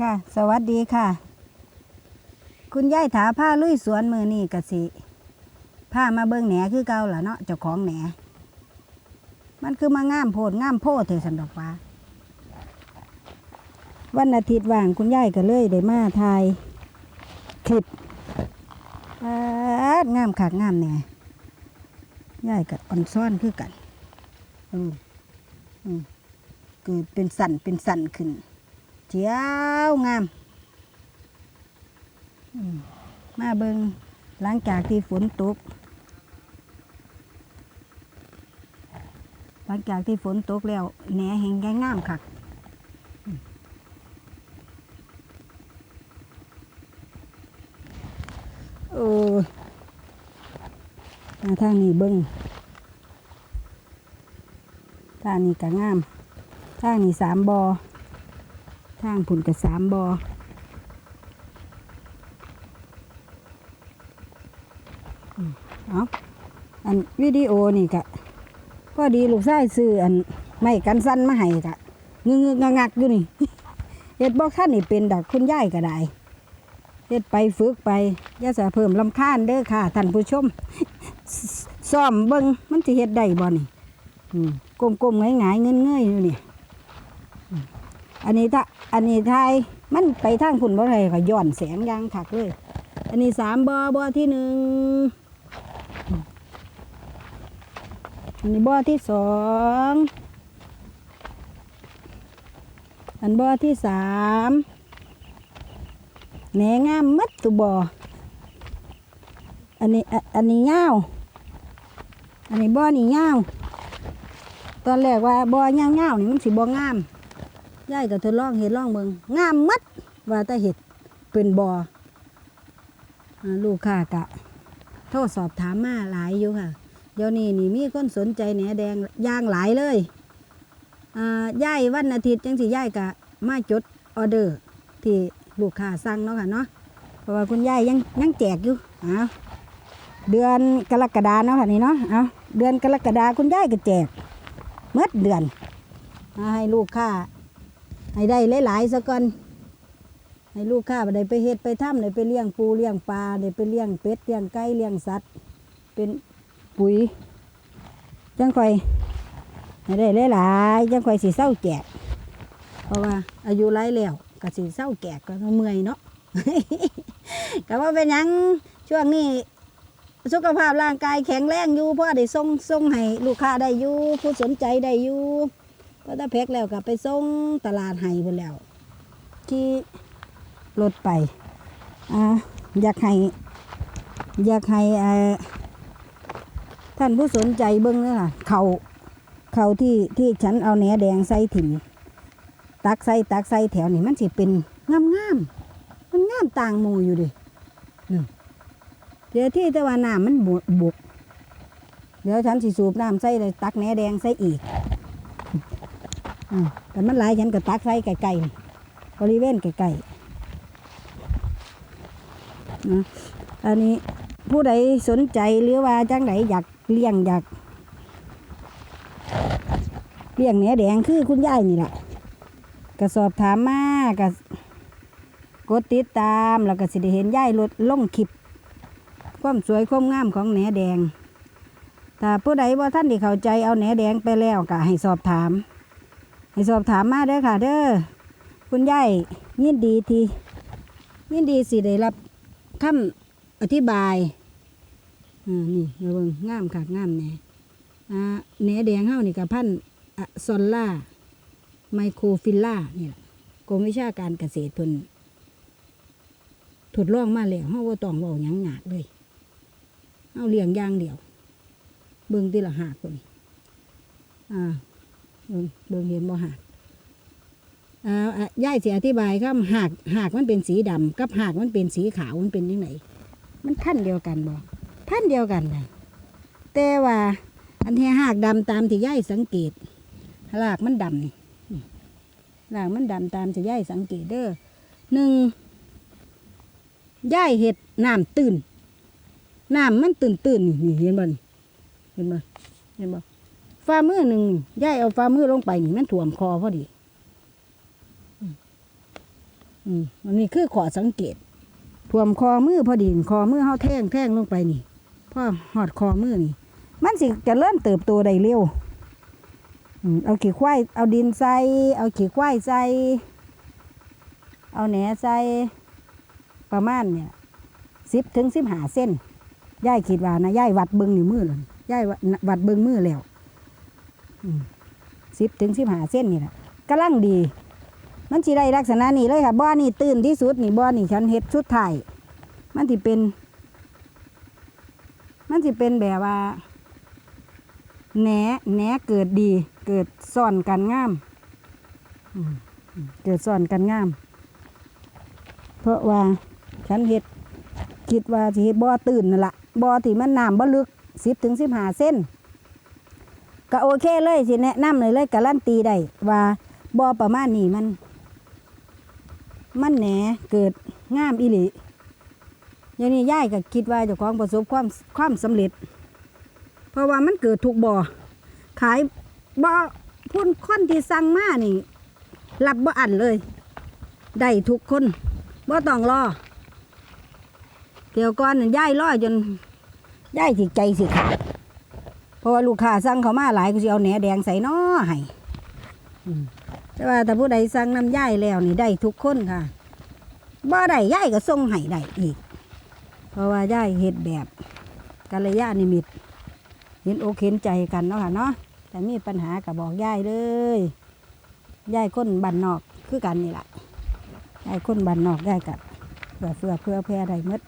ค่ะ สวัสดีค่ะ คุณยายถาผ้าลุยสวนมือนี่กะสิผ้ามาเบิ่งแหนคือเก่าล่ะเนาะเจ้าของแหนมันคือมาง่ามโพดง่ามโพดเถอสันดอกว่าวันอาทิตย์ว่างคุณยายก็เลยได้มาถ่ายคลิปปาดงามขากงามแหนยายกับอ่อนซ่อนคือกันอืมอืมเกิดเป็นสันเป็นสันขึ้น เจียวงาม มาเบิงหลังจากที่ฝนตก หลังจากที่ฝนตกแล้วแหนแห่งแกงามคักอืมโอ้มาทางนี้เบิงทางนี้ก็งามทางนี้สามบอ ทางผุนกับสามบออืมเอาอันวิดีโอนี่กะพอดีลูกชายซื้ออันไม่กันสั้นมาให้กะงึงงงักอยู่นี่เฮ็ดบอกท่านนี่เป็นดักคุณยายก็ได้เฮ็ดไปฝึกไปอย่าจะเพิ่มลำคาญเด้อค่ะท่านผู้ชมซ่อมเบิ่งมันจะเฮ็ดได้บ่นี่อืมกลมๆหงายๆเงยๆอยู่นี่ อันนี้ถ้าอันนี้ไทยมันไปทางพุ่นบ่ไรก็ย้อนแสงยางคักเลย อันนี้สามบอบอที่หนึ่งอันนี้บอที่สองอันบอที่สามแหนงามมัดตุบออันนี้อันนี้เงาอันนี้บอนี่เงาตอนแรกว่าบอเงาเงานี่มันสิบองาม ยายก็ทดลองเห็ดลองเบิงงามมัดว่าแต่เห็ดเป็นบอ่าลูกค้ากะ โทรสอบถามมาหลายอยู่ค่ะ เดี๋ยวนี้นี่มีคนสนใจแหนแดงย่างหลายเลยอ่าย่ายวันอาทิตย์จังสิย่ายกะมาจดออเดอร์ ที่ลูกค้าสั่งเนาะค่ะเนาะเพราะว่าคุณย่ายยังยังแจกอยู่เอาเดือนกรกฎาเนาะค่ะนี่เนาะเอาเดือนกรกฎาคุณย่ายก็แจกเมื่อเดือนให้ลูกค้า ให้ได้หลายๆซะก่อนให้ลูกค้าได้ไปเฮ็ดไปทำได้ไปเลี้ยงปูเลี้ยงปลาได้ไปเลี้ยงเป็ดเลี้ยงไก่เลี้ยงสัตว์ เป็นปุ๋ยจังค่อยให้ได้หลายๆจังค่อยสิเศร้าแจกเพราะว่าอายุหลายแล้วก็สิเศร้าแจกก็เมื่อยเนาะก็ว่าเป็นยังช่วงนี้สุขภาพร่างกายแข็งแรงอยู่เพราะได้ส่งส่งให้ลูกค้าได้อยู่ผู้สนใจได้อยู่ ก็ถ้าแพ็กแล้วก็ไปส่งตลาดไห้ไปแล้วที่รถไปอ่าอยากให้อยากให้อ่าท่านผู้สนใจเบิ้งเนอะค่ะเขาเขาที่ที่ฉันเอาแหนแดงใส่ถิ่นตักใส่ตักใส่แถวนี่มันสิเป็นงามงามมันงามต่างหมูอยู่ดิเดี๋ยวที่ต่ว่าน้ำมันบวบุก เดี๋ยวฉันสิสูบน้ำใส่เลยตักแหนแดงใส่อีก อืมแต่มันหลายฉันก็ตักใส่ไก่ๆบริเวณไก่ๆนะอันนี้ผู้ใดสนใจหรือว่าจังไหนอยากเลี้ยงอยากเลี้ยงเนื้อแดงคือคุณยายนี่แหละก็สอบถามมาก็กดติดตามแล้วก็สิได้เห็นยายลดล่งคลิป ความสวยความงามของแหนแดงถ้าผู้ใดว่าท่านที่เข้าใจเอาแหนแดงไปแล้วก็ให้สอบถาม ให้สอบถามมาเด้อค่ะ เด้อคุณยายยินดีทียินดีสิได้รับคำอธิบายอ่านี่เอาเบิ่งงามค่ะงามแหน่อ่าแหนแดงเฮานี่กับพันธุ์อะซอนล่าไมโครฟิลล่านี่แหละกรมวิชาการเกษตรเพิ่นทดลองมาแล้วเฮาบ่าต้องเว้าหยังยากเลยเฮาเลี้ยงอย่างเดียว เบิ่งทีละหากคนอ่า เบิ่งเบิ่งเห็นบ่หากอ่าอะยายสิอธิบายครับหากหากมันเป็นสีดำกับหากมันเป็นสีขาวมันเป็นยังไงมันพันเดียวกันบ่พันเดียวกันนะแต่ว่า อันที่หากดำตามที่ยายสังเกตรากมันดำนี่อืมรากมันดำตามที่ยายสังเกตเด้อหนึ่งยายเห็ดน้ำตื่นน้ำมันตื่นตื่นนี่เห็นบ่เห็นบ่เห็นบ่ ฝ่ามือหนึ่งย่ายเอาฝ่ามือลงไปนี่มันถ่วมคอพอดี อืมอืมอันนี้คือขอสังเกตท่วมคอมือพอดีคอมือเฮาแท่งแท่งลงไปนี่พ่อหอดคอมือนี่ มันสิจะเริ่มเติบโตได้เร็วอืมเอาขี้ควายเอาดินใส่เอาขี้ควายใส่เอาแหนใส่ประมาณเนี่ยสิบถึงสิบหาเส้นย่ายคิดว่านะย่ายวัดเบิงนี่มือเลยย่ายวัดเบิงมือแล้ว สิบถึงสิบห้าเส้นนี่แหละกำลังดี มันสิได้ลักษณะนี้เลยค่ะบ่อนี่ตื่นที่สุดนี่บ่อนี่ฉันเฮ็ดชุดไทยมันสิเป็น มันสิเป็นแบบว่าแหนแหนเกิดดี เกิดซ่อนกันงามอืมอืมเกิดซ่อนกันงาม เพราะว่าฉันเฮ็ดคิดว่าสิเฮ็ดบ่อตื่นนั่นละบ่อที่มันน้ำบ่ลึกสิบถึงสิบห้าเส้น ก็โอเคเลยสิแนะนำเลยเลยการันตีได้ว่าบ่อประมาณนี้มัน มันแหนเกิดงามอีหลีอย่างนี้ย่ายก็คิดว่าเจ้าของประสบความความสำเร็จ เพราะว่ามันเกิดทุกบ่อขายบ่อพุ่นคนที่สั่งมานี่รับบ่อันเลย ได้ทุกคนบ่ต้องรอเดี๋ยวก่อนนั่นย่ายรอจนย่ายสิใจสิขาด เพราะว่าลูกค้าสั่งเขามาหลายก็สิเอาแหนแดงใส่น้อให้อืมแต่ว่าถ้าผู้ใดสั่งน้ำย่ายแล้วนี่ได้ทุกคนค่ะบ่ได้ย่ายก็ส่งให้ได้อีก เพราะว่าย่ายเฮ็ดแบบกัลยาณมิตรเห็นอกเห็นใจกันเนาะค่ะเนาะแต่มีปัญหากับบอกย่ายเลยย่ายคนบันนอกคือกันนี่แหละย่ายคนบันนอกย่ายกับเพื่อเพื่อเพื่อแพร่ได้หมด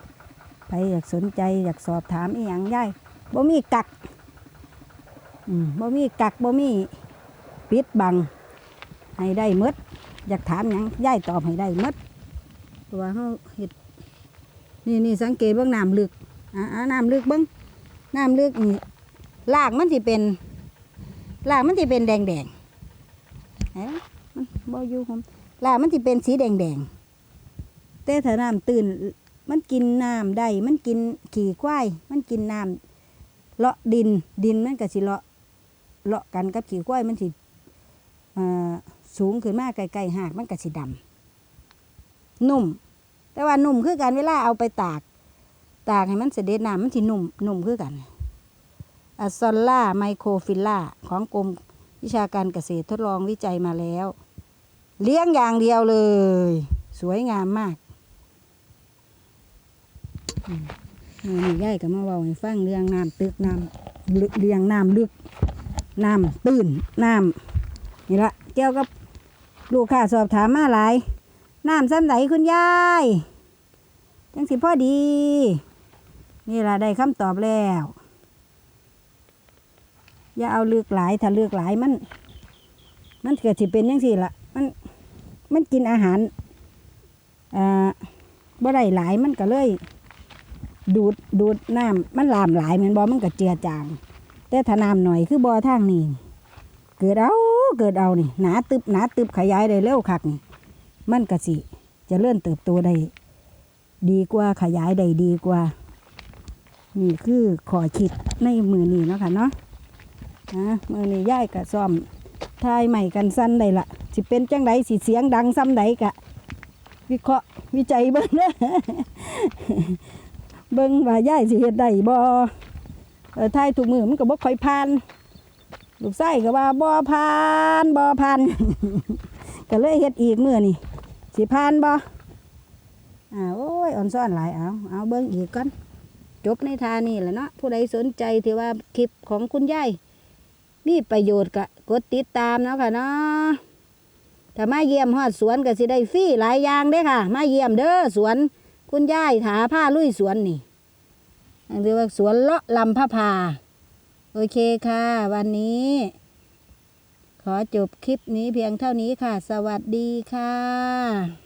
ใครอยากสนใจอยากสอบถามอีหยังย่ายบ่มีกัก อืมบ่มีกักบ่มีปิดบัง ให้ได้หมดอยากถามหยังย่ายตอบให้ได้หมดตัวาเฮาเฮ็ดนี่นี่สังเกตเบื้องน้ำลึกอ่าน้ำลึกเบื้องน้ำลึกนี่ลากมันสิเป็นลากมันสิเป็นแดงแดงเห็นไหมมันบ่อยู่ผมลากมันสิเป็นสีแดงแดงแต่ถ้าน้ำตื่นมันกินน้ำได้มันกินขี่ควายมันกินน้ำเลาะดินดินมันก็สิเลาะ เลาะกันกับขี่ควายมันสิสูงขึ้นมากไกลๆหากมันก็สิดำนุ่ม แต่ว่านุ่มคือกันเวลาเอาไปตาก ตากให้มันเสด็จน้ำมันสินุ่มนุ่มคือกันอซอลล่าไมโครฟิลล่าของกรมวิชาการเกษตรทดลองวิจัยมาแล้ว เลี้ยงอย่างเดียวเลย สวยงามมากมนี่ย่ายก็มาเว่าให้ฟังเรื่องน้ำตึกน้ำเรียงน้ำลึก น้ำตื้นน้ำนี่ละเกี่ยวกับลูกค้าสอบถามมาหลายน้ำซ้ำไหนคุณยายจังสิพ่อดี นี่ละได้คำตอบแล้ว อย่าเอาเลือกหลายถ้าเลือกหลายมัน มันเกิดสิเป็นยังสี่ละมันมันกินอาหารอ่าบ่ได้หลายมันก็เลย ดูดดูดน้ำมันลามหลายแมันบ่มันก็เจือจาง แต่ถ้าน้ำหน่อยคือบ่อทางนี้เกิดเอาเกิดเอานี่หนาตึบหนาตึบขยายได้เร็วคักนี่มันก็สิจะเลื่อนเติบโตได้ดีกว่าขยายได้ดีกว่า นี่คือขอคิดในมือนี้เนาะค่ะเนาะนะมือนี่ย่ายกะซ่อมทายใหม่กันสั้นได้ละสิเป็นจังไดสิเสียงดังซ้ำใดกะ วิเคราะห์วิจัยเบิ่งเด้อเบิ่งว่าย่ายสิเฮ็ดได้บ่ เออทายทุกมือมันก็บ่ค่อยผ่านลูกไส้ก็ว่าบ่ผ่านบ่ผ่านก็เลยเฮ็ดอีกมือนี่สิผ่านบ่อ่าโอ้ยอ่อนซ้อนหลายเอาเอาเบิ่งอีกก่อนจบในทานี่แหละเนาะผู้ใดสนใจที่ว่าคลิปของคุณยายมีประโยชน์ก็กดติดตามเนาะค่ะเนาะถ้ามาเยี่ยมฮอดสวนก็สิได้ฟรีหลายอย่างเด้ค่ะ มาเยี่ยมเด้อสวน คุณยายถาผ้าลุยสวนนี่ เรียกว่าสวนเลาะลำพะพา โอเคค่ะ วันนี้ ขอจบคลิปนี้เพียงเท่านี้ค่ะ สวัสดีค่ะ